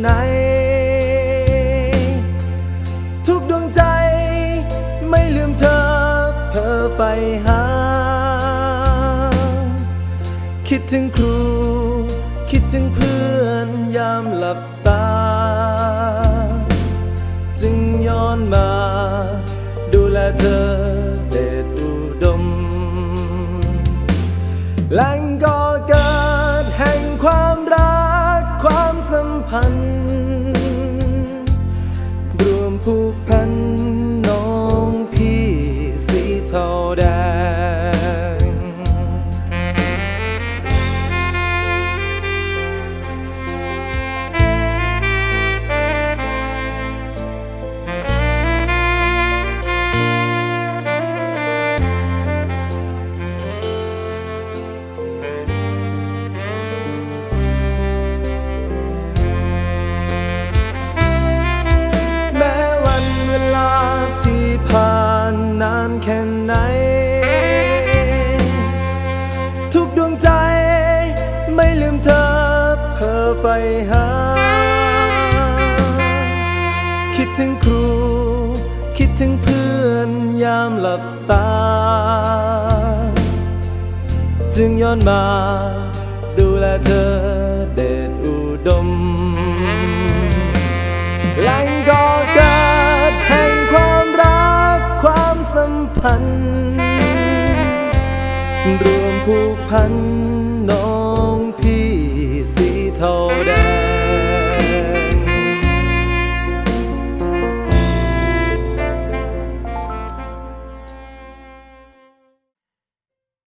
ไหน ทุกดวงใจไม่ลืมเธอ เพ้อไฟหา คิดถึงครู คิดถึงเพื่อนยามหลับตา จึงย้อนมา ดูแลเธอเด็ดอุดมแลงก่อ พัน รวมผูกพันน้องพี่สีเทาแดง ทุกดวงใจ ไม่ลืมเธอเพ้อไฟหา คิดถึงครู คิดถึงเพื่อนยามหลับตา จึงย้อนมา ดูแลเธอเดชอุดมแหล่งก่อเกิดแห่งความรักความสัมพันธ์ รวมผูกพัน